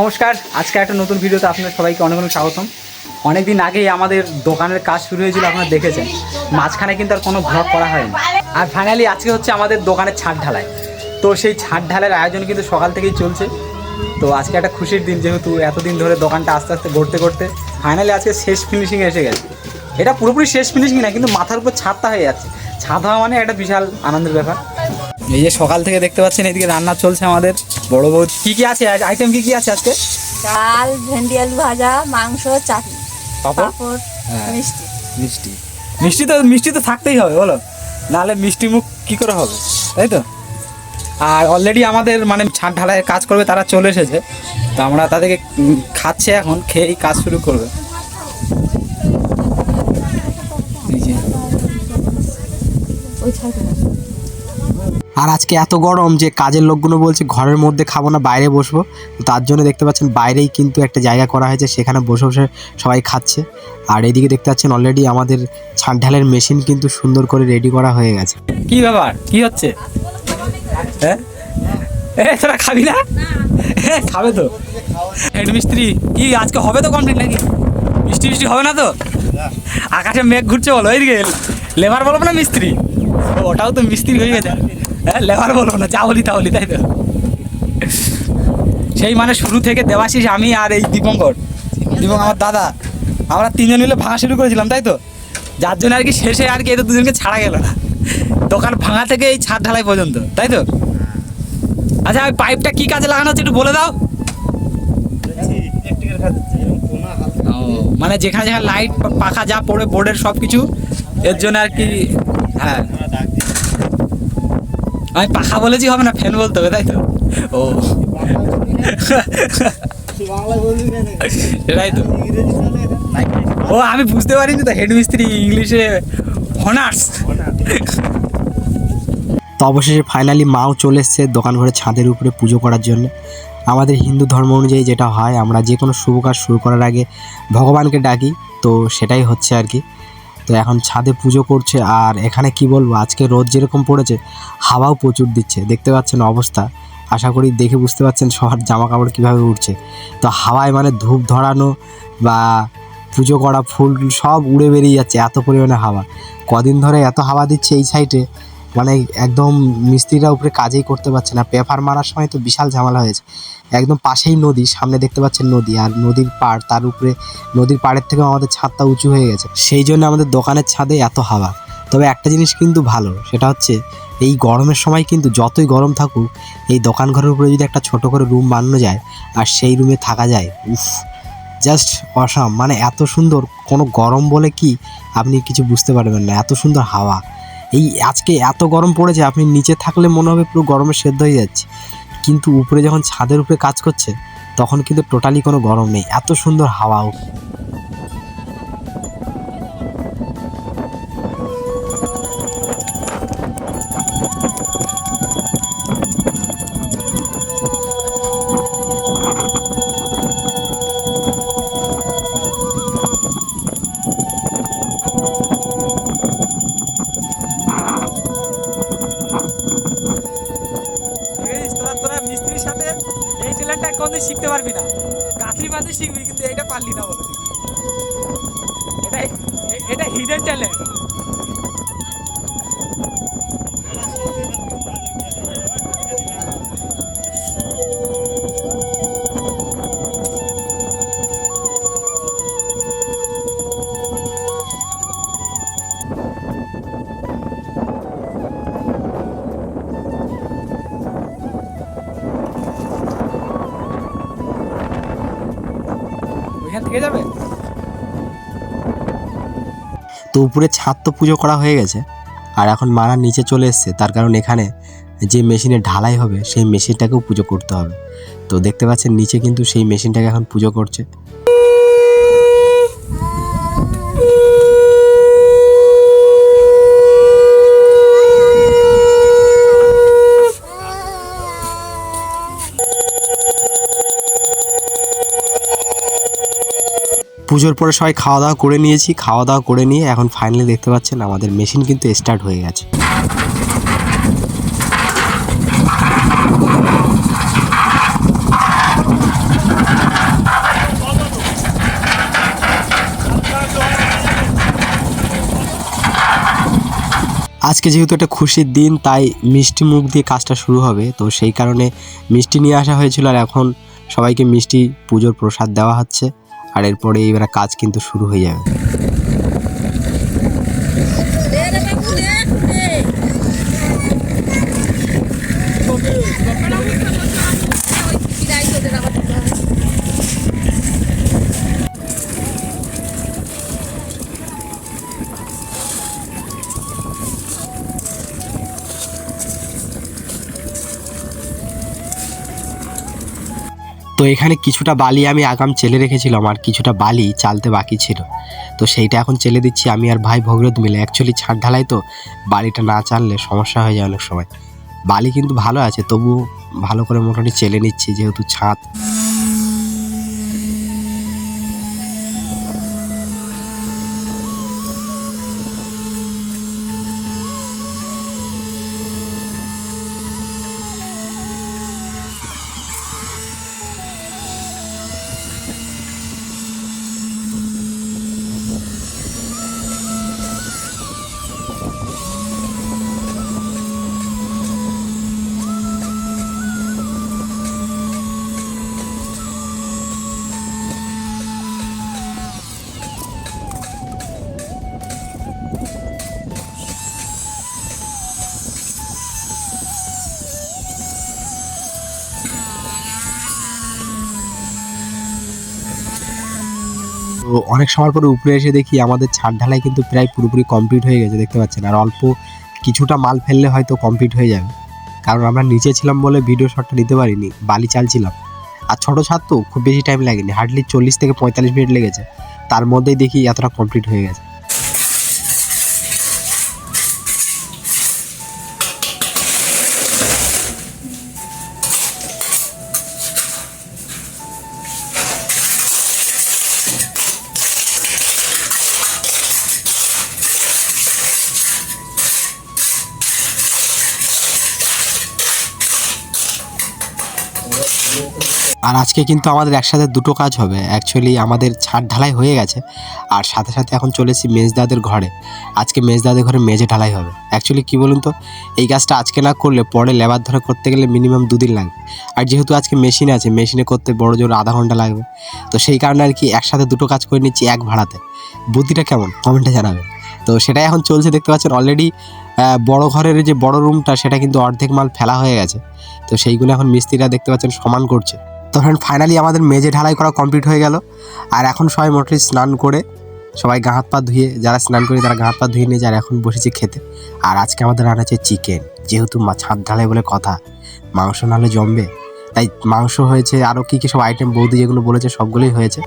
নমস্কার, আজকে একটা নতুন ভিডিওতে আপনাদের সবাইকে অনেক অনেক স্বাগতম। অনেকদিন আগেই আমাদের দোকানের কাজ শুরু হয়েছিল, আপনারা দেখেছেন। মাঝখানে কিন্তু আর কোনো ভ্লগ করা হয়নি। আর ফাইনালি আজকে হচ্ছে আমাদের দোকানের ছাদ ঢালাই। তো সেই ছাদ ঢালাইয়ের আয়োজন কিন্তু সকাল থেকেই চলছে। তো আজকে একটা খুশির দিন যেহেতু এতদিন ধরে দোকানটা আস্তে আস্তে গড়তে করতে ফাইনালি আজকে শেষ ফিনিশিং এসে গেছে। এটা পুরোপুরি শেষ ফিনিশিং না, কিন্তু মাথার উপর ছাদটা হয়ে যাচ্ছে। ছাদ হওয়া মানে একটা বিশাল আনন্দের ব্যাপার। এই যে সকাল থেকে দেখতে পাচ্ছেন এদিকে রান্না চলছে আমাদের। বড় বউ কি কি আছে? আইটেম কি কি আছে আজকে? ডাল ভেন্ডি আলু ভাজা মাংস চাটনি। পাপড়? হ্যাঁ। মিষ্টি। মিষ্টি। মিষ্টি তো মিষ্টি তো থাকতেই হবে বলো। নাহলে মিষ্টি মুখ কি করে হবে? তাই তো? আর অলরেডি আমাদের মানে ছাদ ঢালাইয়ের কাজ করবে তারা চলে এসেছে। তো আমরা তাদেরকে খাচ্ছে এখন খেয়েই কাজ শুরু করবে। ওই আর আজকে এত গরম যে কাজের লোকগুলো বলছে ঘরের মধ্যে খাব না, বাইরে বসবো। তার জন্য দেখতে পাচ্ছেন বাইরেই কিন্তু একটা জায়গা করা হয়েছে, সেখানে বসে বসে সবাই খাচ্ছে। আর এদিকে দেখতে পাচ্ছেন অলরেডি আমাদের ছাদ ঢালের মেশিন কিন্তু সুন্দর করে রেডি করা হয়ে গেছে। কি ব্যাপার? কি হচ্ছে? হ্যাঁ? তোরা খাবি না? খাবে তো। মিস্ত্রি, কি আজকে হবে তো কমপ্লিট নাকি? মিষ্টি মিষ্টি হবে না তো? আকাশে মেঘ ঘুরছে বলো, ওইদিকে লেবার বলব না মিস্ত্রি? ওটাও তো মিস্ত্রি হয়ে গেছে। হ্যাঁ লেবার বলব না, যা বলি তা বলি, তাই তো? সেই মানে শুরু থেকে দেবাশিস আমি আর এই দীপঙ্কর। দীপঙ্কর আমার দাদা। আমরা তিনজন মিলে ভাঙা শুরু করেছিলাম, তাই তো? যার জন্য আর কি শেষে আর কি এদের দুজনকে ছাড়া গেল না। দোকান ভাঙা থেকে এই ছাদ ঢালাই পর্যন্ত, তাই তো? আচ্ছা ওই পাইপটা কি কাজে লাগানো হচ্ছে একটু বলে দাও। মানে যেখানে যেখানে লাইট পাখা যা পড়ে বোর্ডের সব কিছু এর জন্য আর কি হ্যাঁ। আমি পাখা বলেছি হবে না ফ্যান বলতে হবে, তাই তো? ও। সেটাই তো। ও, আমি বুঝতে পারিনি তো হেড মিস্ত্রি ইংলিশে হনার্স তো অবশেষে ফাইনালি মাও চলে এসছে দোকান ঘরে ছাদের উপরে পুজো করার জন্য। আমাদের হিন্দু ধর্ম অনুযায়ী যেটা হয়, আমরা যে কোনো শুভ কাজ শুরু করার আগে ভগবানকে ডাকি, তো সেটাই হচ্ছে আর কি। তো এখন ছাদে পুজো করছে আর এখানে কি বলব, আজকে রোদ যেরকম পড়েছে, হাওয়াও প্রচুর দিচ্ছে। দেখতে পাচ্ছেন অবস্থা। আশা করি দেখে বুঝতে পারছেন সবার জামা কাপড় কীভাবে উঠছে তো হাওয়ায় মানে ধূপ ধরানো বা পুজো করা ফুল সব উড়ে বেরিয়ে যাচ্ছে এত পরিমাণে হাওয়া। কদিন ধরে এত হাওয়া দিচ্ছে এই সাইডে মানে একদম মিস্ত্রিরা উপরে কাজেই করতে পারছে না। পেপার মারার সময় তো বিশাল ঝামেলা হয়েছে। একদম পাশেই নদী, সামনে দেখতে পাচ্ছেন নদী। আর নদীর পাড়, তার উপরে নদীর পাড়ের থেকেও আমাদের ছাদটা উঁচু হয়ে গেছে। সেই জন্য আমাদের দোকানের ছাদে এত হাওয়া। তবে একটা জিনিস কিন্তু ভালো, সেটা হচ্ছে এই গরমের সময় কিন্তু যতই গরম থাকুক, এই দোকান ঘরের উপরে যদি একটা ছোট করে রুম বানানো যায়, আর সেই রুমে থাকা যায়, উফ জাস্ট অসাম মানে এত সুন্দর, কোনো গরম বলে কি আপনি কিছু বুঝতে পারবেন না। এত সুন্দর হাওয়া। এই আজকে এত গরম পড়েছে, আপনি নিচে থাকলে মনে হবে পুরো গরমে সেদ্ধ হয়ে যাচ্ছে। কিন্তু উপরে যখন ছাদের উপরে কাজ করছে, তখন কিন্তু টোটালি কোনো গরম নেই। এত সুন্দর হাওয়া ট্যালেন্টটা শিখতে পারবি না। কাঁথি বাঁধে শিখবি, কিন্তু এটা পারলি না বলে। এটা এটা হিডেন ট্যালেন্ট যাবে? তো উপরে ছাদ তো পুজো করা হয়ে গেছে, আর এখন মারা নিচে চলে এসছে। তার কারণ এখানে যে মেশিনে ঢালাই হবে, সেই মেশিনটাকেও পুজো করতে হবে। তো দেখতে পাচ্ছেন, নিচে কিন্তু সেই মেশিনটাকে এখন পুজো করছে। পুজোর পরে সবাই খাওয়া দাওয়া করে নিয়েছি, খাওয়া দাওয়া করে নিয়ে এখন ফাইনালি দেখতে পাচ্ছেন আমাদের মেশিন কিন্তু স্টার্ট হয়ে গেছে। আজকে যেহেতু একটা খুশির দিন, তাই মিষ্টি মুখ দিয়ে কাজটা শুরু হবে, তো সেই কারণে মিষ্টি নিয়ে আসা হয়েছিল আর এখন সবাইকে মিষ্টি পুজোর প্রসাদ দেওয়া হচ্ছে। আর এরপরে এবার কাজ কিন্তু শুরু হয়ে যাবে। তো এখানে কিছুটা বালি আমি আগাম চেলে রেখেছিলাম আর কিছুটা বালি চালতে বাকি ছিল। তো সেইটা এখন চেলে দিচ্ছি আমি আর ভাই ভগরত মিলে। অ্যাকচুয়ালি ছাদ ঢালাই তো বালিটা না চাললে সমস্যা হয়ে যায় অনেক সময়। বালি কিন্তু ভালো আছে তবু ভালো করে মোটামুটি চেলে নিচ্ছি যেহেতু ছাদ। তো অনেক সময় পরে উপরে এসে দেখি আমাদের ছাদ ঢালাই কিন্তু প্রায় পুরোপুরি কমপ্লিট হয়ে গেছে, দেখতে পাচ্ছেন। আর অল্প কিছুটা মাল ফেললে হয়তো কমপ্লিট হয়ে যাবে। কারণ আমরা নিচে ছিলাম বলে ভিডিও শটটা নিতে পারিনি, বালি চালছিলাম। আর ছোটো ছাদ তো খুব বেশি টাইম লাগেনি হার্ডলি চল্লিশ থেকে পঁয়তাল্লিশ মিনিট লেগেছে। তার মধ্যেই দেখি এতটা কমপ্লিট হয়ে গেছে। আর আজকে কিন্তু আমাদের একসাথে দুটো কাজ হবে। অ্যাকচুয়ালি আমাদের ছাদ ঢালাই হয়ে গেছে আর সাথে সাথে এখন চলেছি মেজদাদের ঘরে। আজকে মেজদাদের ঘরে মেজে ঢালাই হবে। অ্যাকচুয়ালি কী বলুন তো, এই কাজটা আজকে না করলে, পরে লেবার ধরে করতে গেলে মিনিমাম দুদিন লাগবে। আর যেহেতু আজকে মেশিন আছে মেশিনে করতে বড় জোর আধা ঘণ্টা লাগবে। তো সেই কারণে আর কি একসাথে দুটো কাজ করে নিচ্ছি এক ভাড়াতে। বুদ্ধিটা কেমন? কমেন্টে জানাবেন। তো সেটাই এখন চলছে, দেখতে পাচ্ছেন অলরেডি বড় ঘরের যে বড় রুমটা সেটা কিন্তু অর্ধেক মাল ফেলা হয়ে গেছে। তো সেইগুলো এখন মিস্ত্রিরা দেখতে পাচ্ছেন সমান করছে। তো ফ্রেন্ড ফাইনালি আমাদের মেঝে ঢালাই করা কমপ্লিট হয়ে গেল। আর এখন সবাই মোটামুটি স্নান করে সবাই গা হাত পা ধুয়ে, যারা স্নান করে তারা গা হাত পা ধুয়ে নিয়ে যারা এখন বসেছে খেতে। আর আজকে আমাদের রান্না হচ্ছে চিকেন যেহেতু মা ছাদ ঢালাই বলে কথা, মাংস নাহলে জমবে। তাই মাংস হয়েছে আরও কী কী সব আইটেম বৌদি যেগুলো বলেছে সবগুলোই হয়েছে।